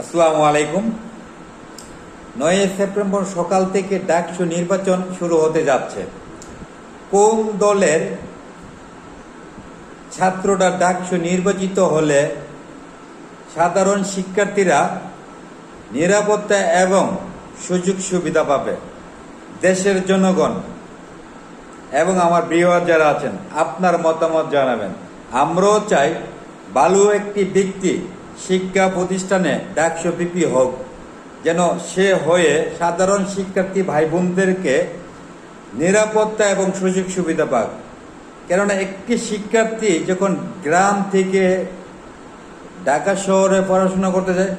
আসসালামু আলাইকুম। নয় সেপ্টেম্বর সকাল থেকে ডাকসু নির্বাচন শুরু হতে যাচ্ছে। কোন দলের ছাত্ররা ডাকসু নির্বাচিত হলে সাধারণ শিক্ষার্থীরা নিরাপত্তা এবং সুযোগ সুবিধা পাবে? দেশের জনগণ এবং আমার বৃহৎ যারা আছেন, আপনার মতামত জানাবেন। আমরাও চাই ভালো একটি ব্যক্তি শিক্ষা প্রতিষ্ঠানে ডাকশো পিপি হোক, যেন সে হয়ে সাধারণ শিক্ষার্থী ভাই বোনদেরকে নিরাপত্তা এবং সুযোগ সুবিধা পাক। কেননা একটি শিক্ষার্থী যখন গ্রাম থেকে ঢাকা শহরে পড়াশোনা করতে যায়,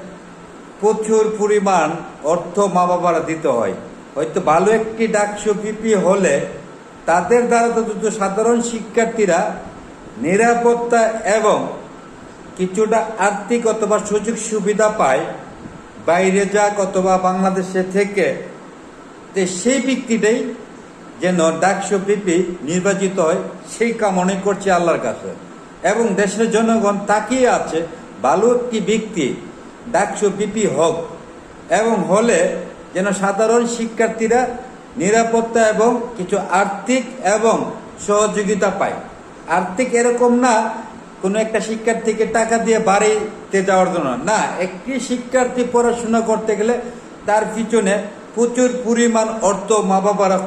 প্রচুর পরিমাণ অর্থ মা বাবারা দিতে হয়। হয়তো ভালো একটি ডাকশো পিপি হলে তাদের দ্বারা তো সাধারণ শিক্ষার্থীরা নিরাপত্তা এবং কিছুটা আর্থিক অথবা সুযোগ সুবিধা পায়, বাইরে যাক অথবা বাংলাদেশে থেকে সেই ব্যক্তিটাই যেন ডাকশো পিপি নির্বাচিত হয়, সেই কামনে করছে আল্লাহর কাছে। এবং দেশের জনগণ তাকিয়ে আছে, ভালো একটি ব্যক্তি ডাকশো পিপি হোক, এবং হলে যেন সাধারণ শিক্ষার্থীরা নিরাপত্তা এবং কিছু আর্থিক এবং সহযোগিতা পায়। আর্থিক এরকম না কোনো একটা শিক্ষার্থীকে টাকা দিয়ে বাড়িতে যাওয়ার জন্য। না, একটি শিক্ষার্থী পড়াশোনা করতে গেলে তার পিছনে প্রচুর পরিমাণ অর্থ মা বাবারা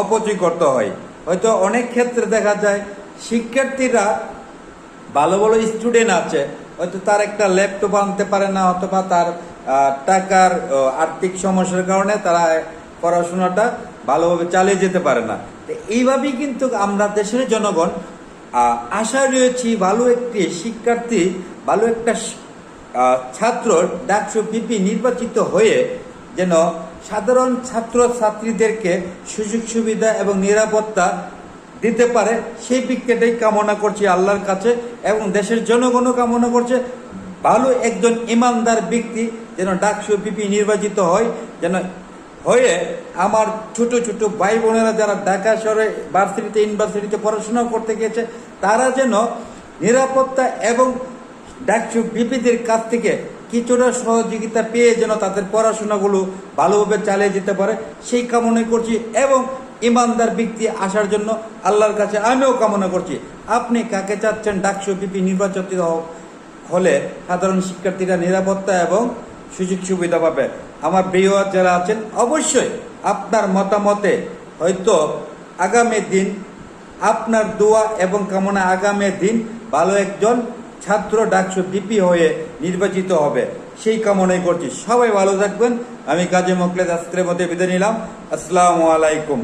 অপচয় করতে হয়। হয়তো অনেক ক্ষেত্রে দেখা যায়, শিক্ষার্থীরা ভালো ভালো স্টুডেন্ট আছে, হয়তো তার একটা ল্যাপটপ আনতে পারে না, অথবা তার টাকার আর্থিক সমস্যার কারণে তারা পড়াশোনাটা ভালোভাবে চালিয়ে যেতে পারে না। তো এইভাবেই কিন্তু আমরা দেশের জনগণ আশা রয়েছি ভালো একটি শিক্ষার্থী, ভালো একটা ছাত্র, ডাকসু পিপি নির্বাচিত হয়ে যেন সাধারণ ছাত্র ছাত্রীদেরকে সুযোগ, সুবিধা এবং নিরাপত্তা দিতে পারে, সেই বিজ্ঞাটাই কামনা করছি আল্লাহর কাছে এবং দেশের জনগণও কামনা করছে। ভালো একজন ইমানদার ব্যক্তি যেন ডাকসু পিপি নির্বাচিত হয়, যেন হয়ে আমার ছোট ছোট ভাই বোনেরা যারা ঢাকা শহরে ভার্সিটিতে, ইউনিভার্সিটিতে পড়াশোনা করতে গিয়েছে, তারা যেন নিরাপত্তা এবং ডাকসু বিপিদের কাছ থেকে কিছুটা সহযোগিতা পেয়ে যেন তাদের পড়াশোনাগুলো ভালোভাবে চালিয়ে যেতে পারে, সেই কামনাই করছি এবং ইমানদার ব্যক্তি আসার জন্য আল্লাহর কাছে আমিও কামনা করছি। আপনি কাকে চাচ্ছেন? ডাকসু বিপি নির্বাচিত হলে সাধারণ শিক্ষার্থীরা নিরাপত্তা এবং সুযোগ সুবিধা পাবে। আমার বৃহৎ যারা আছেন, অবশ্যই আপনার মতামতে হয়তো আগামী দিন আপনার দোয়া এবং কামনা আগামী দিন ভালো একজন ছাত্র ডাকসু ডিপি হয়ে নির্বাচিত হবে। সেই কামনাই করছি। সবাই ভালো থাকবেন। আমি কাজী মোকলেদ আজকের মধ্যে বিদায় নিলাম। আসসালামু আলাইকুম।